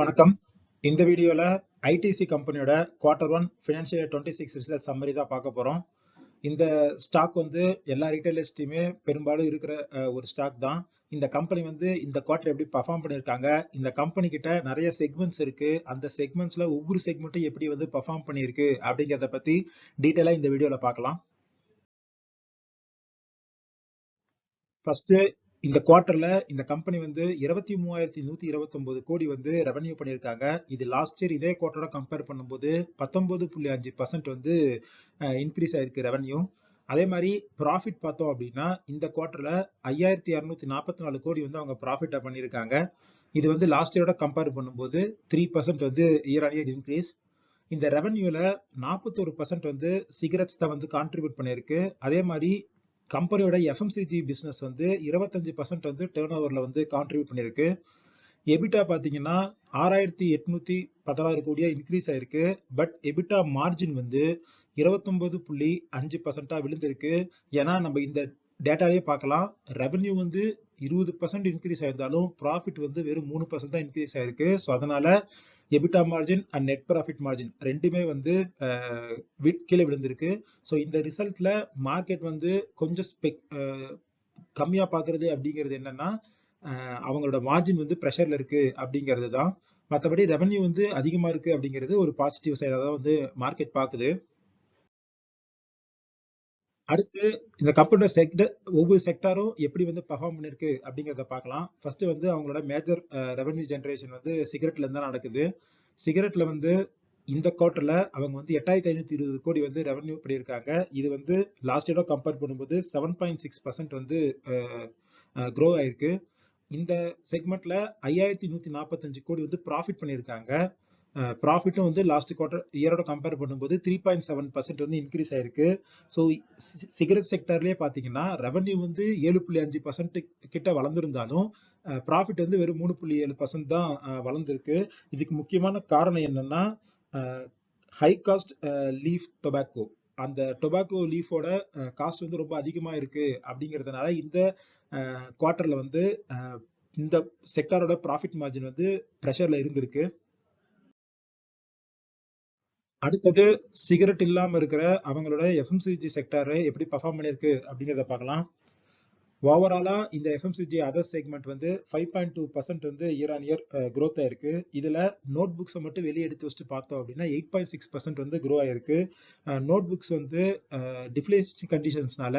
வணக்கம். இந்த வீடியோல ஐடிசி கம்பெனியோட quarter one financial twenty six result summary தான் பார்க்க போறோம். இந்த ஸ்டாக் வந்து எல்லா ரீட்டைலர்ஸ்டையுமே பெரும்பாலும் இருக்கிற ஒரு ஸ்டாக் தான். இந்த கம்பெனி வந்து இந்த குவார்டர் எப்படி பர்ஃபார்ம் பண்ணியிருக்காங்க? இந்த கம்பெனி கிட்ட நிறைய செக்மெண்ட்ஸ் இருக்கு. அந்த செக்மெண்ட்ஸ்ல ஒவ்வொரு செக்மெண்ட்டும் எப்படி வந்து பர்ஃபார்ம் பண்ணியிருக்கு? அப்படிங்கிறத பத்தி டீட்டெயிலாக இந்த வீடியோல பார்க்கலாம். ஃபர்ஸ்ட் இந்த குவார்டர்ல இந்த கம்பெனி வந்து இருபத்தி மூவாயிரத்தி நூத்தி இருபத்தி ஒன்பது கோடி வந்து ரெவன்யூ பண்ணியிருக்காங்க. இது லாஸ்ட் இயர் இதே குவார்டரோட கம்பேர் பண்ணும்போது பத்தொன்பது புள்ளி அஞ்சு பர்சன்ட் வந்து இன்க்ரீஸ் ஆயிருக்கு ரெவன்யூ அதே மாதிரி ப்ராஃபிட் பார்த்தோம் அப்படின்னா இந்த குவார்டர்ல ஐயாயிரத்தி இரநூத்தி நாற்பத்தி நாலு கோடி வந்து அவங்க ப்ராஃபிட்டா பண்ணியிருக்காங்க. இது வந்து லாஸ்ட் இயரோட கம்பேர் பண்ணும்போது த்ரீ பர்சன்ட் வந்து இயர் ஆன் இயர் இன்க்ரீஸ் இந்த ரெவன்யூல நாற்பத்தொரு பர்சன்ட் வந்து சிகரெட்ஸ் தான் வந்து கான்ட்ரிபியூட் பண்ணியிருக்கு. அதே மாதிரி கம்பெனியோட எஃப்எம்சிஜி பிஸ்னஸ் வந்து இருபத்தஞ்சு பர்சன்ட் வந்து டேர்ன் ஓவரில் வந்து கான்ட்ரிபியூட் பண்ணியிருக்கு. எபிட்டா பார்த்தீங்கன்னா ஆறாயிரத்தி எட்நூத்தி பதினாறு கோடியா இன்க்ரீஸ் ஆயிருக்கு. பட் எபிட்டா மார்ஜின் வந்து இருபத்தொன்பது புள்ளி அஞ்சு பர்சன்டா விழுந்திருக்கு. ஏன்னா நம்ம இந்த டேட்டாலே பார்க்கலாம். ரெவன்யூ வந்து இருபது பர்சன்ட் இன்க்ரீஸ் ஆயிருந்தாலும் ப்ராஃபிட் வந்து வெறும் மூணு பர்சன்ட் தான் இன்க்ரீஸ் ஆயிருக்கு. ஸோ அதனால EBITDA margin and net profit margin ரெண்டுமே வந்து கீழே விழுந்திருக்கு. ஸோ இந்த ரிசல்ட்ல மார்க்கெட் வந்து கொஞ்சம் ஸ்பெக் கம்மியாக பார்க்கறது அப்படிங்கிறது என்னன்னா அவங்களோட மார்ஜின் வந்து ப்ரெஷர்ல இருக்கு அப்படிங்கிறது தான். மற்றபடி ரெவன்யூ வந்து அதிகமாக இருக்கு அப்படிங்கிறது ஒரு பாசிட்டிவ் சைடாக தான் வந்து மார்க்கெட் பார்க்குது அடுத்து இந்த கம்பெனியோட செக்டர் ஒவ்வொரு செக்டாரும் எப்படி வந்து பர்ஃபார்ம் பண்ணிருக்கு அப்படிங்கிறத பார்க்கலாம். ஃபர்ஸ்ட் வந்து அவங்களோட மேஜர் ரெவன்யூ ஜென்ரேஷன் வந்து சிகரெட்ல இருந்தா தான் நடக்குது. சிகரெட்ல வந்து இந்த குவார்டர்ல அவங்க வந்து எட்டாயிரத்தி ஐநூத்தி இருபது கோடி வந்து ரெவன்யூ பண்ணியிருக்காங்க. இது வந்து லாஸ்ட் இயரோட கம்பேர் பண்ணும்போது செவன் பாயிண்ட் சிக்ஸ் பர்சன்ட் வந்து க்ரோ ஆயிருக்கு. இந்த செக்மெண்ட்ல ஐயாயிரத்தி நூத்தி நாற்பத்தஞ்சு கோடி வந்து ப்ராஃபிட் பண்ணியிருக்காங்க. ப்ராஃபிட்டும் வந்து லாஸ்ட் குவார்டர் இயரோட கம்பேர் பண்ணும்போது த்ரீ பாயிண்ட் செவன் பர்சன்ட் வந்து இன்க்ரீஸ் ஆயிருக்கு. ஸோ சிகரெட் செக்டர்லேயே பார்த்தீங்கன்னா ரெவன்யூ வந்து ஏழு புள்ளி அஞ்சு பர்சன்ட் கிட்ட வளர்ந்துருந்தாலும் ப்ராஃபிட் வந்து வெறும் மூணு புள்ளி ஏழு பர்சன்ட் தான் வளர்ந்துருக்கு. இதுக்கு முக்கியமான காரணம் என்னன்னா ஹை காஸ்ட் லீஃப் டொபாக்கோ அந்த டொபாக்கோ லீஃபோட காஸ்ட் வந்து ரொம்ப அதிகமாக இருக்கு அப்படிங்கிறதுனால இந்த குவார்டர்ல வந்து இந்த செக்டாரோட ப்ராஃபிட் மார்ஜின் வந்து ப்ரெஷர்ல இருந்திருக்கு. அடுத்தது சிகரெட் இல்லாமல் இருக்கிற அவங்களோட எஃப்எம்சிஜி செக்டார் எப்படி பர்ஃபார்ம் பண்ணியிருக்கு அப்படிங்கிறத பார்க்கலாம். ஓவராலாக இந்த எஃப்எம்சிஜி அதர் செக்மெண்ட் வந்து ஃபைவ் பாயிண்ட் டூ பர்சன்ட் வந்து இயர் ஆன் இயர் க்ரோத் ஆயிருக்கு இதில் நோட் புக்ஸை மட்டும் வெளியே எடுத்து வச்சுட்டு பார்த்தோம் அப்படின்னா எயிட் பாயிண்ட் சிக்ஸ் பர்சன்ட் வந்து க்ரோ ஆயிருக்கு. நோட் புக்ஸ் வந்து டிஃப்ளேஷன் கண்டிஷன்ஸ்னால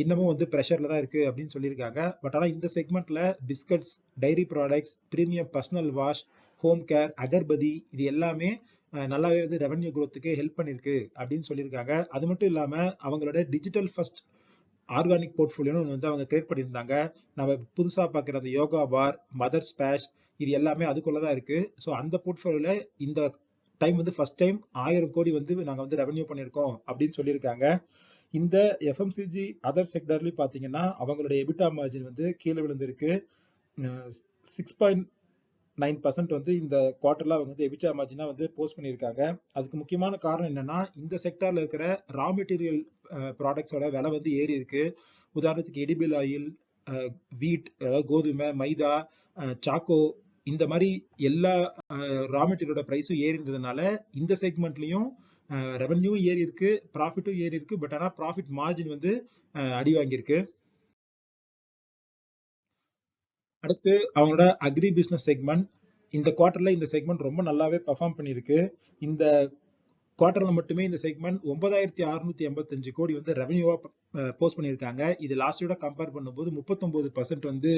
இன்னமும் வந்து ப்ரெஷரில் தான் இருக்குது அப்படின்னு சொல்லியிருக்காங்க. பட் ஆனால் இந்த செக்மெண்ட்டில் biscuits dairy products premium personal wash home care agarbatti இது எல்லாமே நல்லாவே வந்து ரெவன்யூ குரோத்துக்கு ஹெல்ப் பண்ணியிருக்கு அப்படின்னு சொல்லியிருக்காங்க. அது மட்டும் இல்லாமல் அவங்களோட டிஜிட்டல் ஃபர்ஸ்ட் ஆர்கானிக் போர்ட்ஃபோலியோன்னு ஒன்று வந்து அவங்க கிரியேட் பண்ணியிருந்தாங்க. நம்ம புதுசாக பார்க்குற அந்த யோகா பார் மதர் ஸ்பேஷ் இது எல்லாமே அதுக்குள்ளே தான் இருக்குது ஸோ அந்த போர்ட்ஃபோலியோவில் இந்த டைம் வந்து ஃபர்ஸ்ட் டைம் ஆயிரம் கோடி வந்து நாங்கள் வந்து ரெவன்யூ பண்ணியிருக்கோம் அப்படின்னு சொல்லியிருக்காங்க. இந்த எஃப்எம்சிஜி அதர் செக்டர்லேயும் பார்த்தீங்கன்னா அவங்களுடைய எபிட்டா மார்ஜின் வந்து கீழே விழுந்திருக்கு. சிக்ஸ் பாயிண்ட் நைன் பர்சன்ட் வந்து இந்த குவார்டர்ல அவங்க வந்து எபிச்சா மார்ஜினா வந்து போஸ்ட் பண்ணியிருக்காங்க. அதுக்கு முக்கியமான காரணம் என்னன்னா இந்த செக்டார்ல இருக்கிற ரா மெட்டீரியல் ப்ராடக்ட்ஸோட விலை வந்து ஏறி இருக்கு. உதாரணத்துக்கு எடிபிள் ஆயில் வீட் அதாவது கோதுமை மைதா சாக்கோ இந்த மாதிரி எல்லா ரா மெட்டீரியலோட ப்ரைஸும் ஏறி இருந்ததுனால இந்த செக்மெண்ட்லயும் ரெவன்யூவும் ஏறி இருக்கு ப்ராஃபிட்டும் ஏறி இருக்கு. பட் ஆனால் ப்ராஃபிட் மார்ஜின் வந்து அடி வாங்கியிருக்கு. அடுத்து அவங்களோட அக்ரி பிசினஸ் செக்மெண்ட் இந்த குவார்டர்ல இந்த செக்மெண்ட் ரொம்ப நல்லாவே பெர்ஃபார்ம் பண்ணியிருக்கு. இந்த குவார்டர்ல மட்டுமே இந்த செக்மெண்ட் ஒன்பதாயிரத்தி அறுநூத்தி எண்பத்தஞ்சு கோடி வந்து ரெவன்யூவா போஸ்ட் பண்ணியிருக்காங்க. இது லாஸ்ட் கம்பேர் பண்ணும்போது முப்பத்தொம்போது பர்சன்ட் வந்து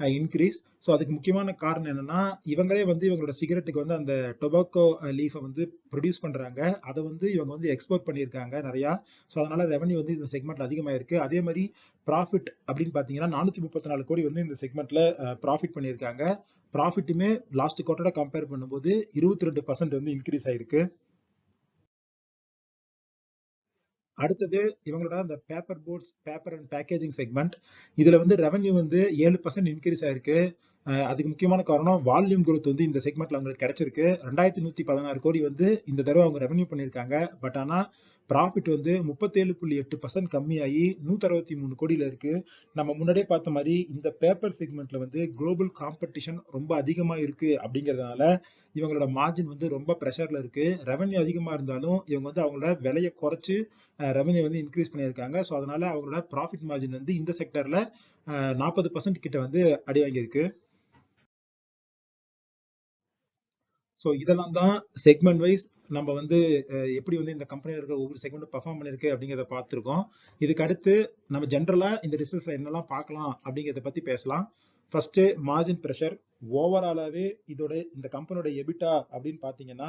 இன்க்ரீஸ் ஸோ அதுக்கு முக்கியமான காரணம் என்னன்னா இவங்களே வந்து இவங்களோட சிகரெட்டுக்கு வந்து அந்த டொபாக்கோ லீஃபை வந்து ப்ரொடியூஸ் பண்ணுறாங்க அதை வந்து இவங்க வந்து எக்ஸ்போர்ட் பண்ணியிருக்காங்க நிறையா. ஸோ அதனால ரெவன்யூ வந்து இந்த செக்மெண்ட்ல அதிகமாயிருக்கு. அதே மாதிரி ப்ராஃபிட் அப்படின்னு பார்த்தீங்கன்னா நானூத்தி முப்பத்தி நாலு கோடி வந்து இந்த செக்மெண்ட்ல ப்ராஃபிட் பண்ணியிருக்காங்க. ப்ராஃபிட்டுமே லாஸ்ட் குவார்ட்டரோட கம்பேர் பண்ணும்போது இருபத்தி ரெண்டு பர்சன்ட் வந்து இன்க்ரீஸ் ஆயிருக்கு. அடுத்தது இவங்களோட அந்த paper boards paper and packaging segment இதுல வந்து ரெவன்யூ வந்து ஏழு பர்சன்ட் இன்க்ரீஸ் ஆயிருக்கு. அஹ் அதுக்கு முக்கியமான காரணம் வால்யூம் குரோத் வந்து இந்த செக்மெண்ட்ல அவங்களுக்கு கிடைச்சிருக்கு. ரெண்டாயிரத்தி நூத்தி பதினாறு கோடி வந்து இந்த தடவை அவங்க ரெவன்யூ பண்ணியிருக்காங்க. பட் ஆனா ப்ராஃபிட் வந்து முப்பத்தேழு புள்ளி எட்டு பர்சன்ட் கம்மியாகி நூத்தி அறுபத்தி மூணு கோடியில் இருக்கு. நம்ம முன்னாடியே பார்த்த மாதிரி இந்த பேப்பர் செக்மெண்ட்ல வந்து குளோபல் காம்படிஷன் ரொம்ப அதிகமாக இருக்கு அப்படிங்கறதுனால இவங்களோட மார்ஜின் வந்து ரொம்ப ப்ரெஷர்ல இருக்கு. ரெவன்யூ அதிகமாக இருந்தாலும் இவங்க வந்து அவங்களோட விலையை குறைச்சு ரெவன்யூ வந்து இன்க்ரீஸ் பண்ணியிருக்காங்க. ஸோ அதனால அவங்களோட ப்ராஃபிட் மார்ஜின் வந்து இந்த செக்டர்ல நாற்பது பர்சன்ட் கிட்ட வந்து அடி வாங்கியிருக்கு. ஸோ இதெல்லாம் தான் செக்மெண்ட் வைஸ் நம்ம வந்து எப்படி வந்து இந்த கம்பெனியில் இருக்க ஒவ்வொரு செக்மெண்ட் பர்ஃபார்ம் பண்ணியிருக்கு அப்படிங்கிறத பார்த்துருக்கோம். இதுக்கு அடுத்து நம்ம ஜென்ரலாக இந்த ரிசல்ட்ஸில் என்னெல்லாம் பார்க்கலாம் அப்படிங்கிறத பற்றி பேசலாம். ஃபஸ்ட்டு மார்ஜின் ப்ரெஷர் ஓவராலாகவே இதோட இந்த கம்பெனியோட எபிட்டா அப்படின்னு பார்த்தீங்கன்னா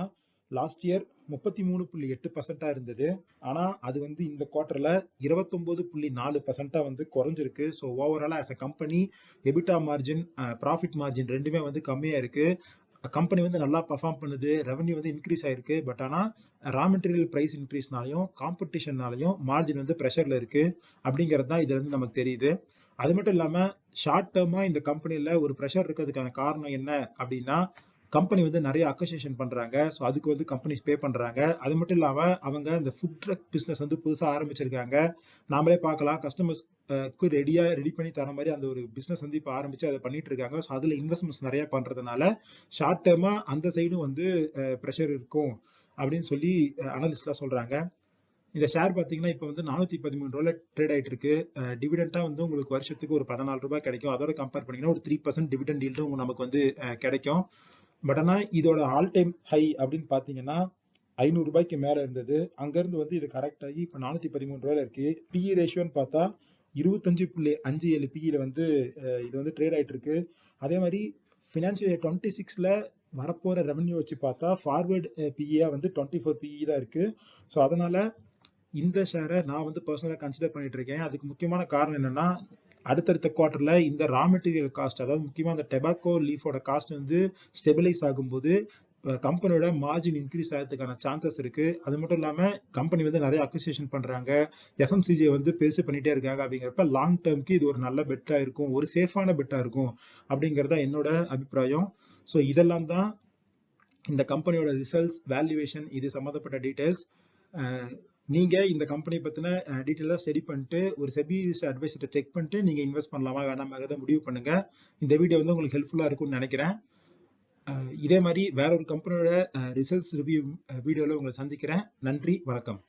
லாஸ்ட் இயர் முப்பத்தி மூணு புள்ளி எட்டு பர்சன்டா இருந்தது. ஆனால் அது வந்து இந்த குவார்ட்டரில் இருபத்தொம்போது புள்ளி நாலு பர்சன்டா வந்து குறைஞ்சிருக்கு. So overall as a company EBITDA margin profit margin ரெண்டுமே வந்து கம்மியாக இருக்கு. கம்பெனி வந்து நல்லா பர்ஃபார்ம் பண்ணுது ரெவன்யூ வந்து இன்க்ரீஸ் ஆயிருக்கு. பட் ஆனா ரா மெட்டீரியல் பிரைஸ் இன்க்ரீஸ்னாலையும் காம்படிஷன்னாலையும் மார்ஜின் வந்து ப்ரெஷர்ல இருக்கு அப்படிங்கிறது தான் இதுல இருந்து நமக்கு தெரியுது. அது மட்டும் இல்லாம ஷார்ட் டேர்மா இந்த கம்பெனியில் ஒரு ப்ரெஷர் இருக்கிறதுக்கான காரணம் என்ன அப்படின்னா கம்பெனி வந்து நிறைய அக்கோசியேஷன் பண்றாங்க. ஸோ அதுக்கு வந்து கம்பெனிஸ் பே பண்றாங்க. அது மட்டும் இல்லாம அவங்க இந்த ஃபுட் ட்ரக் பிஸ்னஸ் வந்து புதுசா ஆரம்பிச்சிருக்காங்க. நாமளே பார்க்கலாம். கஸ்டமர்ஸ்க்கு ரெடியா ரெடி பண்ணி தர மாதிரி அந்த ஒரு பிஸ்னஸ் வந்து இப்போ ஆரம்பிச்சு அதை பண்ணிட்டு இருக்காங்க. ஸோ அதுல இன்வெஸ்ட்மெண்ட்ஸ் நிறைய பண்றதுனால ஷார்ட் டேர்மா அந்த சைடும் வந்து ப்ரெஷர் இருக்கும் அப்படின்னு சொல்லி அனலிஸ்ட்லாம் சொல்றாங்க. இந்த ஷேர் பார்த்தீங்கன்னா இப்போ வந்து நானூத்தி பதிமூணு ரூபாய் ட்ரேட் ஆயிட்டு இருக்கு. டிவிடெண்டாக வந்து உங்களுக்கு வருஷத்துக்கு ஒரு பதினாலு ரூபாய் கிடைக்கும். அதோட கம்பேர் பண்ணீங்கன்னா ஒரு த்ரீ பர்சன்ட் டிவிடெண்ட் டீல்டும் நமக்கு வந்து கிடைக்கும். பட் ஆனால் இதோட ஆல் டைம் ஹை அப்படின்னு பார்த்தீங்கன்னா ஐநூறு ரூபாய்க்கு இருந்தது. அங்கேருந்து வந்து இது கரெக்ட் ஆகி இப்போ நானூற்றி பதிமூணு ரூபாயில் இருக்கு. பிஇ ரேஷியோன்னு பார்த்தா இருபத்தஞ்சு புள்ளி அஞ்சு ஏழு பிஇயில் வந்து இது வந்து ட்ரேட் ஆகிட்டு இருக்கு. அதே மாதிரி ஃபினான்ஷியல் இயர் டுவெண்ட்டி சிக்ஸில் வரப்போற ரெவன்யூ வச்சு பார்த்தா ஃபார்வேர்டு பிஇயாக வந்து டுவெண்ட்டி ஃபோர் பிஇ தான் இருக்கு. ஸோ அதனால இந்த ஷேரை நான் வந்து பர்சனலாக கன்சிடர் பண்ணிட்டு இருக்கேன். அதுக்கு முக்கியமான காரணம் என்னன்னா அடுத்தடுத்த குவார்டர்ல இந்த ரா மெட்டீரியல் காஸ்ட் அதாவது முக்கியமா அந்த டெபாக்கோ லீஃபோட காஸ்ட் வந்து ஸ்டெபிலைஸ் ஆகும்போது கம்பெனியோட மார்ஜின் இன்க்ரீஸ் ஆகிறதுக்கான சான்சஸ் இருக்கு. அது மட்டும் இல்லாம கம்பெனி வந்து நிறைய அக்ரிசியேஷன் பண்றாங்க. எஃப்எம்சிஜி வந்து பெருசு பண்ணிட்டே இருக்காங்க அப்படிங்கிறப்ப லாங் டேர்ம்க்கு இது ஒரு நல்ல பெட்டா இருக்கும் ஒரு சேஃபான பெட்டா இருக்கும் அப்படிங்கறத என்னோட அபிப்பிராயம். ஸோ இதெல்லாம் தான் இந்த கம்பெனியோட ரிசல்ட்ஸ் வேல்யூவேஷன் இது சம்மந்தப்பட்ட டீட்டெயில்ஸ் நீங்க இந்த கம்பெனி பத்தின டீட்டெயிலாக சரி பண்ணிட்டு ஒரு செபி அட்வைசரை செக் பண்ணிட்டு நீங்க இன்வெஸ்ட் பண்ணலாமா வேணாமா முடிவு பண்ணுங்க. இந்த வீடியோ வந்து உங்களுக்கு ஹெல்ப்ஃபுல்லா இருக்கும்னு நினைக்கிறேன். இதே மாதிரி வேற ஒரு கம்பெனியோட ரிசல்ட்ஸ் ரிவ்யூ வீடியோவில் உங்களை சந்திக்கிறேன். நன்றி வணக்கம்.